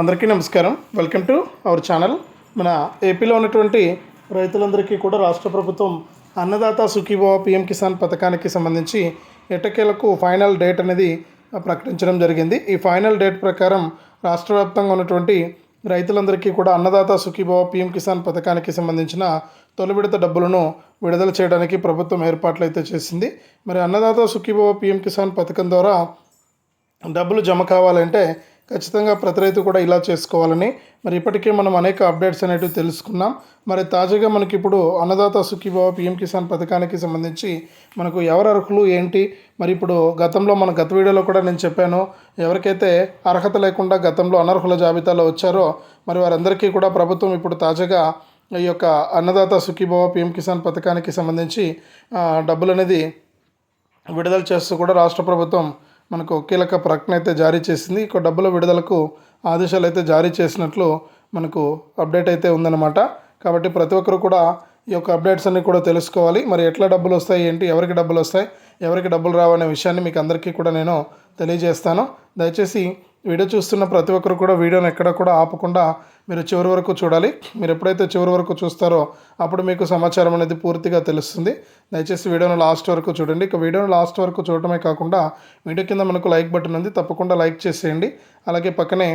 అందరికీ నమస్కారం. Welcome to our channel మన ఏపీలో ఉన్నటువంటి రైతులందరికీ కూడా రాష్ట్ర ప్రభుత్వం అన్నదాత సుఖీభవ పిఎం కిసాన్ పథకానికి సంబంధించి ఎటకేలకు ఫైనల్ డేట్ అనేది ప్రకటించడం జరిగింది. ఈ ఫైనల్ డేట్ ప్రకారం రాష్ట్ర వ్యాప్తంగా ఉన్నటువంటి రైతులందరికీ కూడా అన్నదాత సుఖీభవ పిఎం కిసాన్ పథకానికి సంబంధించిన తొలి విడత డబ్బులను విడుదల చేయడానికి ప్రభుత్వం ఏర్పాట్లు అయితే చేసింది. మరి అన్నదాత సుఖీభవ పిఎం కిసాన్ పథకం ద్వారా డబ్బులు జమ కావాలంటే ఖచ్చితంగా ప్రతి రైతు కూడా ఇలా చేసుకోవాలని. మరి ఇప్పటికే మనం అనేక అప్డేట్స్ అనేటివి తెలుసుకున్నాం. మరి తాజాగా మనకి ఇప్పుడు అన్నదాత సుఖీభావ పిఎం కిసాన్ పథకానికి సంబంధించి మనకు ఎవరు అర్హులు ఏంటి? మరి ఇప్పుడు గతంలో మన గత వీడియోలో కూడా నేను చెప్పాను. ఎవరికైతే అర్హత లేకుండా గతంలో అనర్హుల జాబితాలో వచ్చారో మరి వారందరికీ కూడా ప్రభుత్వం ఇప్పుడు తాజాగా ఈ యొక్క అన్నదాత సుఖీభావ పిఎం కిసాన్ పథకానికి సంబంధించి డబ్బులు అనేది విడుదల చేస్తూ కూడా రాష్ట్ర ప్రభుత్వం మనకు కీలక ప్రకటన అయితే జారీ చేసింది. ఇక డబ్బుల విడుదలకు ఆదేశాలు అయితే జారీ చేసినట్లు మనకు అప్డేట్ అయితే ఉందన్నమాట. కాబట్టి ప్రతి ఒక్కరు కూడా ఈ యొక్క అప్డేట్స్ అన్ని కూడా తెలుసుకోవాలి. మరి ఎట్లా డబ్బులు వస్తాయి ఏంటి ఎవరికి డబ్బులు వస్తాయి ఎవరికి డబ్బులు రావనే విషయాన్ని మీకు అందరికీ కూడా నేను తెలియజేస్తాను. దయచేసి వీడియో చూస్తున్న ప్రతి ఒక్కరు కూడా వీడియోని ఎక్కడ కూడా ఆపకుండా మీరు చివరి వరకు చూడాలి. మీరు ఎప్పుడైతే చివరి వరకు చూస్తారో అప్పుడు మీకు సమాచారం అనేది పూర్తిగా తెలుస్తుంది. దయచేసి వీడియోను లాస్ట్ వరకు చూడండి. ఇక వీడియోను లాస్ట్ వరకు చూడటమే కాకుండా వీడియో కింద మనకు లైక్ బటన్ ఉంది. తప్పకుండా లైక్ చేసేయండి. అలాగే పక్కనే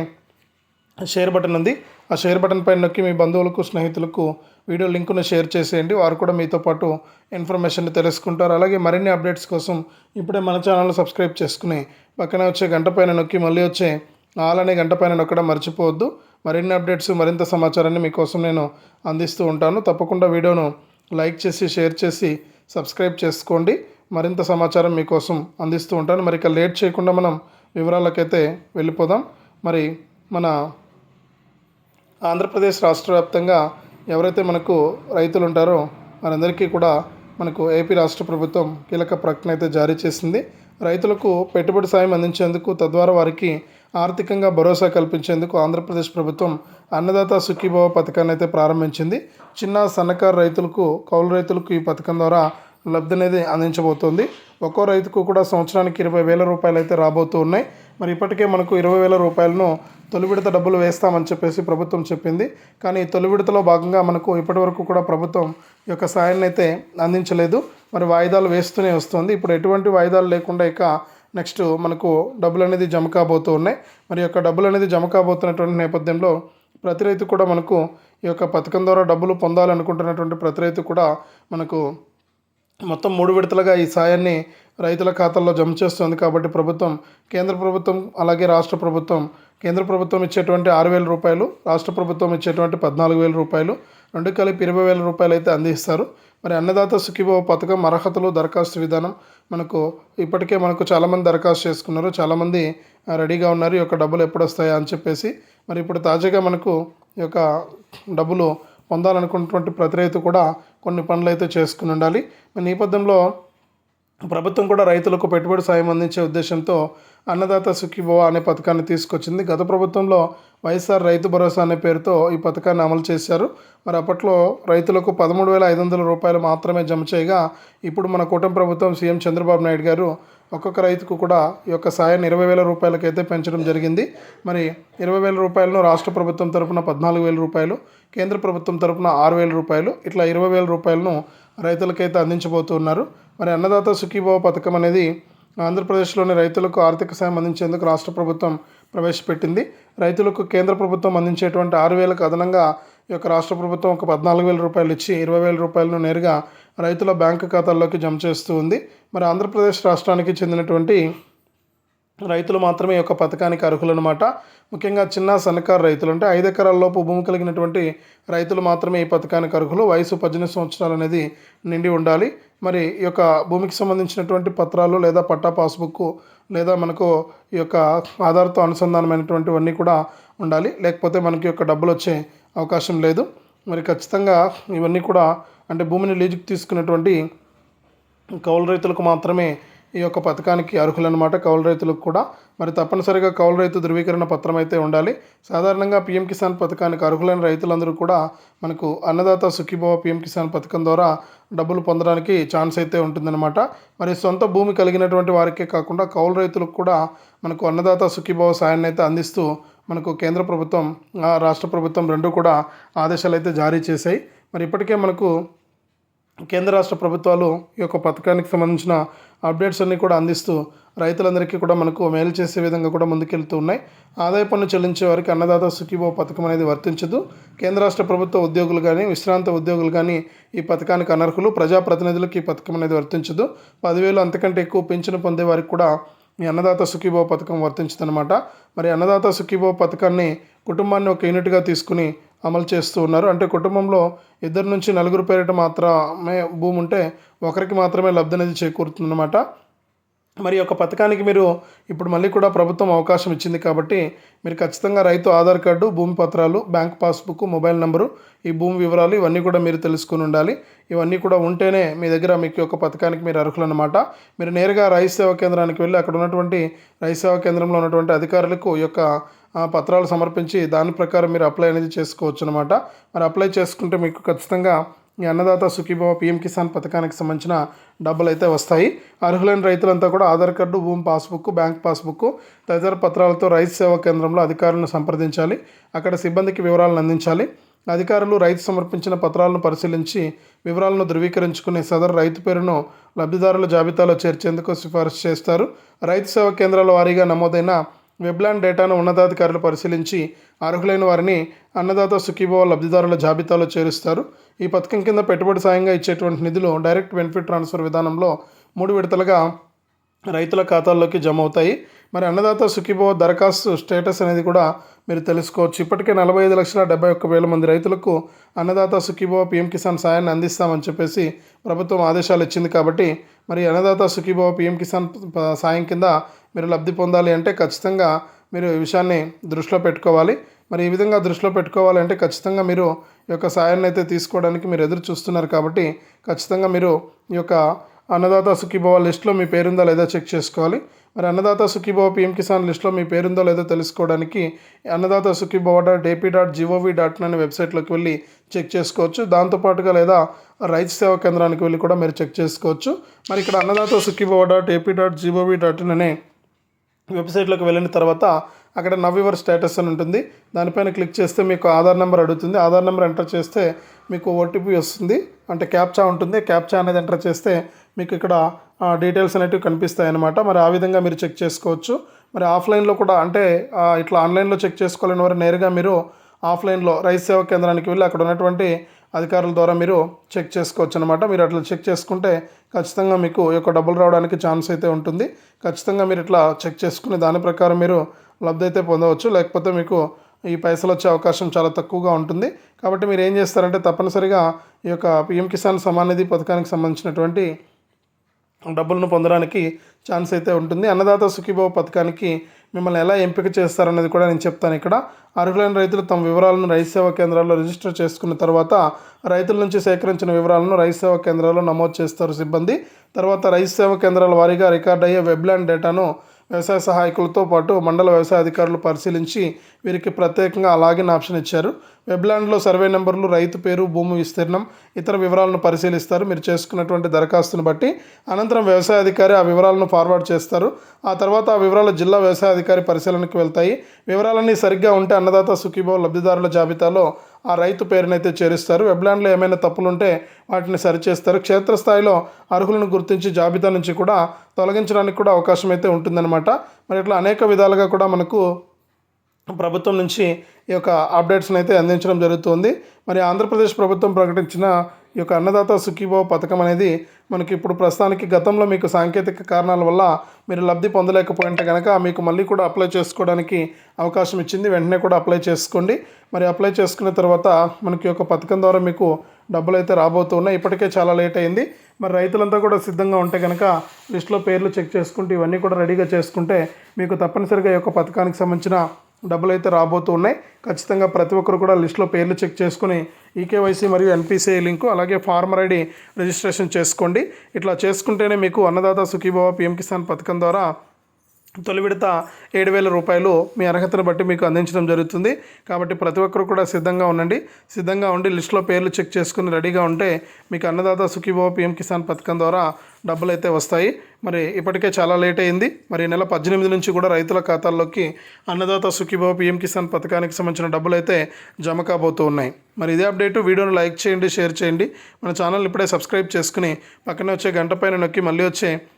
షేర్ బటన్ ఉంది. ఆ షేర్ బటన్ పైన నొక్కి మీ బంధువులకు స్నేహితులకు వీడియో లింకును షేర్ చేసేయండి. వారు కూడా మీతో పాటు ఇన్ఫర్మేషన్ తెలుసుకుంటారు. అలాగే మరిన్ని అప్డేట్స్ కోసం ఇప్పుడే మన ఛానల్ సబ్స్క్రైబ్ చేసుకుని పక్కనే వచ్చే గంట పైన నొక్కి మళ్ళీ వచ్చే ఆల్ అనే గంట పైన నొక్కడం మర్చిపోవద్దు. మరిన్ని అప్డేట్స్ మరింత సమాచారాన్ని మీకోసం నేను అందిస్తూ ఉంటాను. తప్పకుండా వీడియోను లైక్ చేసి షేర్ చేసి సబ్స్క్రైబ్ చేసుకోండి. మరింత సమాచారం మీకోసం అందిస్తూ ఉంటాను. మరి ఇక లేట్ చేయకుండా మనం వివరాలకైతే వెళ్ళిపోదాం. మరి మన ఆంధ్రప్రదేశ్ రాష్ట్ర వ్యాప్తంగా ఎవరైతే మనకు రైతులు ఉంటారో వారందరికీ కూడా మనకు ఏపీ రాష్ట్ర ప్రభుత్వం కీలక ప్రకటన అయితే జారీ చేసింది. రైతులకు పెట్టుబడి సాయం అందించేందుకు తద్వారా వారికి ఆర్థికంగా భరోసా కల్పించేందుకు ఆంధ్రప్రదేశ్ ప్రభుత్వం అన్నదాత సుఖీభవ పథకాన్ని అయితే ప్రారంభించింది. చిన్న సన్నకారు రైతులకు కౌలు రైతులకు ఈ పథకం ద్వారా లబ్ధి అనేది అందించబోతోంది. ఒక్కో రైతుకు కూడా సంవత్సరానికి ఇరవై వేల రూపాయలు అయితే రాబోతూ ఉన్నాయి. మరి ఇప్పటికే మనకు ఇరవై వేల రూపాయలను తొలి విడత డబ్బులు వేస్తామని చెప్పేసి ప్రభుత్వం చెప్పింది. కానీ ఈ తొలి విడతలో భాగంగా మనకు ఇప్పటివరకు కూడా ప్రభుత్వం ఈ యొక్క సాయాన్ని అయితే అందించలేదు. మరి వాయిదాలు వేస్తూనే వస్తుంది. ఇప్పుడు ఎటువంటి వాయిదాలు లేకుండా ఇక నెక్స్ట్ మనకు డబ్బులు అనేది జమ కాబోతూ ఉన్నాయి. మరి యొక్క డబ్బులు అనేది జమ కాబోతున్నటువంటి నేపథ్యంలో ప్రతి రైతు కూడా మనకు ఈ యొక్క పథకం ద్వారా డబ్బులు పొందాలనుకుంటున్నటువంటి ప్రతి రైతు కూడా మనకు మొత్తం మూడు విడతలుగా ఈ సాయాన్ని రైతుల ఖాతాల్లో జమ చేస్తుంది. కాబట్టి ప్రభుత్వం కేంద్ర ప్రభుత్వం అలాగే రాష్ట్ర ప్రభుత్వం కేంద్ర ప్రభుత్వం ఇచ్చేటువంటి ఆరు వేల రూపాయలు రాష్ట్ర ప్రభుత్వం ఇచ్చేటువంటి పద్నాలుగు వేల రూపాయలు రెండు కలిపి ఇరవై వేల రూపాయలు అయితే అందిస్తారు. మరి అన్నదాత సుఖీభవ పథకం అర్హతలు దరఖాస్తు విధానం మనకు ఇప్పటికే మనకు చాలామంది దరఖాస్తు చేసుకున్నారు. చాలామంది రెడీగా ఉన్నారు. ఈ యొక్క డబ్బులు ఎప్పుడు వస్తాయా అని చెప్పేసి మరి ఇప్పుడు తాజాగా మనకు ఈ యొక్క డబ్బులు పొందాలనుకున్నటువంటి ప్రతి రైతు కూడా కొన్ని పనులు అయితే చేసుకుని ఉండాలి. ఈ నేపథ్యంలో ప్రభుత్వం కూడా రైతులకు పెట్టుబడి సాయం అందించే ఉద్దేశంతో అన్నదాత సుఖీభవ అనే పథకాన్ని తీసుకొచ్చింది. గత ప్రభుత్వంలో వైఎస్ఆర్ రైతు భరోసా అనే పేరుతో ఈ పథకాన్ని అమలు చేశారు. మరి అప్పట్లో రైతులకు పదమూడు వేల ఐదు వందల రూపాయలు మాత్రమే జమ చేయగా ఇప్పుడు మన కూటమి ప్రభుత్వం సీఎం చంద్రబాబు నాయుడు గారు ఒక్కొక్క రైతుకు కూడా ఈ యొక్క సాయాన్ని ఇరవై వేల రూపాయలకైతే పెంచడం జరిగింది. మరి ఇరవై వేల రూపాయలను రాష్ట్ర ప్రభుత్వం తరపున పద్నాలుగు వేల రూపాయలు కేంద్ర ప్రభుత్వం తరపున ఆరు వేల రూపాయలు ఇట్లా ఇరవై వేల రూపాయలను రైతులకైతే అందించబోతున్నారు. మరి అన్నదాత సుఖీభవ పథకం అనేది ఆంధ్రప్రదేశ్లోని రైతులకు ఆర్థిక సాయం అందించేందుకు రాష్ట్ర ప్రభుత్వం ప్రవేశపెట్టింది. రైతులకు కేంద్ర ప్రభుత్వం అందించేటువంటి ఆరు వేలకు అదనంగా ఈ యొక్క రాష్ట్ర ప్రభుత్వం ఒక పద్నాలుగు వేల రూపాయలు ఇచ్చి ఇరవై వేల రూపాయలను నేరుగా రైతుల బ్యాంకు ఖాతాల్లోకి జమ చేస్తూ ఉంది. మరి ఆంధ్రప్రదేశ్ రాష్ట్రానికి చెందినటువంటి రైతులు మాత్రమే ఈ యొక్క పథకానికి అర్హులన్నమాట. ముఖ్యంగా చిన్న సన్నకారు రైతులు అంటే ఐదు ఎకరాల్లోపు భూమి కలిగినటువంటి రైతులు మాత్రమే ఈ పథకానికి అర్హులు. వయసు పద్దెనిమిది సంవత్సరాలు అనేది నిండి ఉండాలి. మరి ఈ యొక్క భూమికి సంబంధించినటువంటి పత్రాలు లేదా పట్టా పాస్బుక్ లేదా మనకు ఈ యొక్క ఆధార్తో అనుసంధానమైనటువంటివన్నీ కూడా ఉండాలి. లేకపోతే మనకి యొక్క డబ్బులు వచ్చే అవకాశం లేదు. మరి ఖచ్చితంగా ఇవన్నీ కూడా అంటే భూమిని లీజుకు తీసుకున్నటువంటి కౌలు రైతులకు మాత్రమే ఈ యొక్క పథకానికి అర్హులన్నమాట కౌలు రైతులకు కూడా. మరి తప్పనిసరిగా కౌలు రైతు ధృవీకరణ పత్రం అయితే ఉండాలి. సాధారణంగా పీఎం కిసాన్ పథకానికి అర్హులైన రైతులందరూ కూడా మనకు అన్నదాత సుఖీభవ పీఎం కిసాన్ పథకం ద్వారా డబ్బులు పొందడానికి ఛాన్స్ అయితే ఉంటుందన్నమాట. మరి సొంత భూమి కలిగినటువంటి వారికే కాకుండా కౌలు రైతులకు కూడా మనకు అన్నదాత సుఖీభవ సాయాన్ని అయితే అందిస్తూ మనకు కేంద్ర ప్రభుత్వం రాష్ట్ర ప్రభుత్వం రెండు కూడా ఆదేశాలు అయితే జారీ చేశాయి. మరి ఇప్పటికే మనకు కేంద్ర రాష్ట్ర ప్రభుత్వాలు ఈ యొక్క పథకానికి సంబంధించిన అప్డేట్స్ అన్నీ కూడా అందిస్తూ రైతులందరికీ కూడా మనకు మేలు చేసే విధంగా కూడా ముందుకెళ్తూ ఉన్నాయి. ఆదాయ పన్ను చెల్లించే వారికి అన్నదాత సుఖీభో పథకం అనేది వర్తించదు. కేంద్ర రాష్ట్ర ప్రభుత్వ ఉద్యోగులు కానీ విశ్రాంత ఉద్యోగులు కానీ ఈ పథకానికి అనర్హులు. ప్రజాప్రతినిధులకు ఈ పథకం అనేది వర్తించదు. పదివేలు అంతకంటే ఎక్కువ పెన్షన్ పొందే వారికి కూడా ఈ అన్నదాత సుఖీభో పథకం వర్తించదనమాట మరి అన్నదాత సుఖీభో పథకాన్ని కుటుంబాన్ని ఒక యూనిట్గా తీసుకుని అమలు చేస్తూ ఉన్నారు. అంటే కుటుంబంలో ఇద్దరు నుంచి నలుగురు పేరిట మాత్రమే భూమి ఉంటే ఒకరికి మాత్రమే లబ్ధి అనేది చేకూరుతుందన్నమాట. మరి ఒక యొక్క పథకానికి మీరు ఇప్పుడు మళ్ళీ కూడా ప్రభుత్వం అవకాశం ఇచ్చింది కాబట్టి మీరు ఖచ్చితంగా రైతు ఆధార్ కార్డు భూమి పత్రాలు బ్యాంక్ పాస్బుక్ మొబైల్ నెంబరు ఈ భూమి వివరాలు ఇవన్నీ కూడా మీరు తెలుసుకుని ఉండాలి. ఇవన్నీ కూడా ఉంటేనే మీ దగ్గర మీకు యొక్క పథకానికి మీరు అర్హులు అనమాట మీరు నేరుగా రైతు సేవా కేంద్రానికి వెళ్ళి అక్కడ ఉన్నటువంటి రైతు సేవా కేంద్రంలో ఉన్నటువంటి అధికారులకు ఈ యొక్క పత్రాలు సమర్పించి దాని ప్రకారం మీరు అప్లై అనేది చేసుకోవచ్చు అనమాట మరి అప్లై చేసుకుంటే మీకు ఖచ్చితంగా ఈ అన్నదాత సుఖీభవ పిఎం కిసాన్ పథకానికి సంబంధించిన డబ్బులు అయితే వస్తాయి. అర్హులైన రైతులంతా కూడా ఆధార్ కార్డు భూమి పాస్బుక్ బ్యాంక్ పాస్బుక్ తదితర పత్రాలతో రైతు సేవా కేంద్రంలో అధికారులను సంప్రదించాలి. అక్కడ సిబ్బందికి వివరాలను అందించాలి. అధికారులు రైతు సమర్పించిన పత్రాలను పరిశీలించి వివరాలను ధృవీకరించుకుని సదరు రైతు పేరును లబ్ధిదారుల జాబితాలో చేర్చేందుకు సిఫారసు చేస్తారు. రైతు సేవా కేంద్రాల వారీగా నమోదైన వెబ్లాండ్ డేటాను ఉన్నతాధికారులు పరిశీలించి అర్హులైన వారిని అన్నదాత సుఖీభవ లబ్ధిదారుల జాబితాలో చేరుస్తారు. ఈ పథకం కింద పెట్టుబడి సాయంగా ఇచ్చేటువంటి నిధులు డైరెక్ట్ బెనిఫిట్ ట్రాన్స్ఫర్ విధానంలో మూడు విడతలుగా రైతుల ఖాతాల్లోకి జమ అవుతాయి. మరి అన్నదాత సుఖీభవ దరఖాస్తు స్టేటస్ అనేది కూడా మీరు తెలుసుకోవచ్చు. ఇప్పటికే నలభై ఐదు లక్షల డెబ్బై ఒక్క వేల మంది రైతులకు అన్నదాత సుఖీభవ పిఎం కిసాన్ సాయాన్ని అందిస్తామని చెప్పేసి ప్రభుత్వం ఆదేశాలు ఇచ్చింది కాబట్టి మరి అన్నదాత సుఖీభవ పిఎం కిసాన్ సాయం కింద మీరు లబ్ధి పొందాలి అంటే ఖచ్చితంగా మీరు ఈ విషయాన్ని దృష్టిలో పెట్టుకోవాలి. మరి ఈ విధంగా దృష్టిలో పెట్టుకోవాలంటే ఖచ్చితంగా మీరు ఈ యొక్క సాయాన్ని అయితే తీసుకోవడానికి మీరు ఎదురు చూస్తున్నారు కాబట్టి ఖచ్చితంగా మీరు ఈ యొక్క అన్నదాత సుఖీభవ లిస్ట్లో మీ పేరుందా లేదా చెక్ చేసుకోవాలి. మరి అన్నదాత సుఖీభవ పిఎం కిసాన్ లిస్ట్లో మీ పేరుందో లేదో తెలుసుకోవడానికి Annadata Sukhibhava dot AP dot GOV dot in అనే వెబ్సైట్లోకి వెళ్ళి చెక్ చేసుకోవచ్చు. దాంతోపాటుగా లేదా రైతు సేవా కేంద్రానికి వెళ్ళి కూడా మీరు చెక్ చేసుకోవచ్చు. మరి ఇక్కడ Annadata Sukhibhava dot AP dot GOV dot in అనే వెబ్సైట్లోకి వెళ్ళిన తర్వాత అక్కడ నవ్వివర్ స్టేటస్ అని ఉంటుంది. దానిపైన క్లిక్ చేస్తే మీకు ఆధార్ నెంబర్ అడుగుతుంది. ఆధార్ నెంబర్ ఎంటర్ చేస్తే మీకు ఓటీపీ వస్తుంది. అంటే క్యాప్చా ఉంటుంది. క్యాప్చా అనేది ఎంటర్ చేస్తే మీకు ఇక్కడ డీటెయిల్స్ అనేటివి కనిపిస్తాయి అన్నమాట మరి ఆ విధంగా మీరు చెక్ చేసుకోవచ్చు. మరి ఆఫ్లైన్లో కూడా అంటే ఇట్లా ఆన్లైన్లో చెక్ చేసుకోలేని వారు నేరుగా మీరు ఆఫ్లైన్లో రైతు సేవా కేంద్రానికి వెళ్ళి అక్కడ ఉన్నటువంటి అధికారుల ద్వారా మీరు చెక్ చేసుకోవచ్చు అనమాట మీరు అట్లా చెక్ చేసుకుంటే ఖచ్చితంగా మీకు ఈ యొక్క డబ్బులు రావడానికి ఛాన్స్ అయితే ఉంటుంది. ఖచ్చితంగా మీరు ఇట్లా చెక్ చేసుకుని దాని ప్రకారం మీరు లబ్ధి అయితే పొందవచ్చు. లేకపోతే మీకు ఈ పైసలు వచ్చే అవకాశం చాలా తక్కువగా ఉంటుంది. కాబట్టి మీరు ఏం చేస్తారంటే తప్పనిసరిగా ఈ యొక్క పిఎం కిసాన్ సమాన్ నిధి పథకానికి సంబంధించినటువంటి డబ్బులను పొందడానికి ఛాన్స్ అయితే ఉంటుంది. అన్నదాత సుఖీభావ పథకానికి మిమ్మల్ని ఎలా ఎంపిక చేస్తారనేది కూడా నేను చెప్తాను ఇక్కడ. అర్హులైన రైతులు తమ వివరాలను రైతు సేవా కేంద్రాల్లో రిజిస్టర్ చేసుకున్న తర్వాత రైతుల నుంచి సేకరించిన వివరాలను రైతు సేవా కేంద్రాల్లో నమోదు చేస్తారు సిబ్బంది. తర్వాత రైతు సేవా కేంద్రాల వారీగా రికార్డ్ అయ్యే వెబ్లాండ్ డేటాను వ్యవసాయ సహాయకులతో పాటు మండల వ్యవసాయ అధికారులు పరిశీలించి వీరికి ప్రత్యేకంగా అలాగిన్ ఆప్షన్ ఇచ్చారు. వెబ్లాండ్లో సర్వే నెంబర్లు రైతు పేరు భూమి విస్తీర్ణం ఇతర వివరాలను పరిశీలిస్తారు. మీరు చేసుకున్నటువంటి దరఖాస్తును బట్టి అనంతరం వ్యవసాయ అధికారి ఆ వివరాలను ఫార్వర్డ్ చేస్తారు. ఆ తర్వాత ఆ వివరాలు జిల్లా వ్యవసాయ అధికారి పరిశీలనకు వెళ్తాయి. వివరాలన్నీ సరిగ్గా ఉంటే అన్నదాత సుఖీభావ లబ్ధిదారుల జాబితాలో ఆ రైతు పేరునైతే చేరుస్తారు. వెబ్లాండ్లో ఏమైనా తప్పులుంటే వాటిని సరిచేస్తారు. క్షేత్రస్థాయిలో అర్హులను గుర్తించి జాబితా నుంచి కూడా తొలగించడానికి కూడా అవకాశం అయితే ఉంటుందన్నమాట. మరి ఇట్లా అనేక విధాలుగా కూడా మనకు ప్రభుత్వం నుంచి ఈ యొక్క అప్డేట్స్ని అయితే అందించడం జరుగుతుంది. మరి ఆంధ్రప్రదేశ్ ప్రభుత్వం ప్రకటించిన ఈ యొక్క అన్నదాత సుఖీభావ పథకం అనేది మనకి ఇప్పుడు ప్రస్తుతానికి గతంలో మీకు సాంకేతిక కారణాల వల్ల మీరు లబ్ధి పొందలేకపోయింటే కనుక మీకు మళ్ళీ కూడా అప్లై చేసుకోవడానికి అవకాశం ఇచ్చింది. వెంటనే కూడా అప్లై చేసుకోండి. మరి అప్లై చేసుకున్న తర్వాత మనకి యొక్క పథకం ద్వారా మీకు డబ్బులు అయితే రాబోతున్నాయి. ఇప్పటికే చాలా లేట్ అయింది. మరి రైతులంతా కూడా సిద్ధంగా ఉంటే కనుక లిస్ట్లో పేర్లు చెక్ చేసుకుంటే ఇవన్నీ కూడా రెడీగా చేసుకుంటే మీకు తప్పనిసరిగా ఈ యొక్క పథకానికి సంబంధించిన డబ్బులు అయితే రాబోతూ ఉన్నాయి. ఖచ్చితంగా ప్రతి ఒక్కరు కూడా లిస్ట్లో పేర్లు చెక్ చేసుకుని ఈకేవైసీ మరియు ఎన్పిసిఐ లింకు అలాగే ఫార్మర్ ఐడి రిజిస్ట్రేషన్ చేసుకోండి. ఇట్లా చేసుకుంటేనే మీకు అన్నదాత సుఖీభావ పిఎం కిసాన్ పథకం ద్వారా తొలి విడత ఏడు వేల రూపాయలు మీ అర్హతను బట్టి మీకు అందించడం జరుగుతుంది. కాబట్టి ప్రతి ఒక్కరు కూడా సిద్ధంగా ఉండండి. సిద్ధంగా ఉండి లిస్టులో పేర్లు చెక్ చేసుకుని రెడీగా ఉంటే మీకు అన్నదాత సుఖీభవ పిఎం కిసాన్ పథకం ద్వారా డబ్బులు అయితే వస్తాయి. మరి ఇప్పటికే చాలా లేట్ అయింది. మరి నెల పద్దెనిమిది నుంచి కూడా రైతుల ఖాతాల్లోకి అన్నదాత సుఖీభవ పిఎం కిసాన్ పథకానికి సంబంధించిన డబ్బులు అయితే జమ కాబోతూ ఉన్నాయి. మరి ఇదే అప్డేట్. వీడియోను లైక్ చేయండి షేర్ చేయండి. మన ఛానల్ ఇప్పుడే సబ్స్క్రైబ్ చేసుకుని పక్కనే వచ్చే గంట పైన నొక్కి మళ్ళీ వచ్చే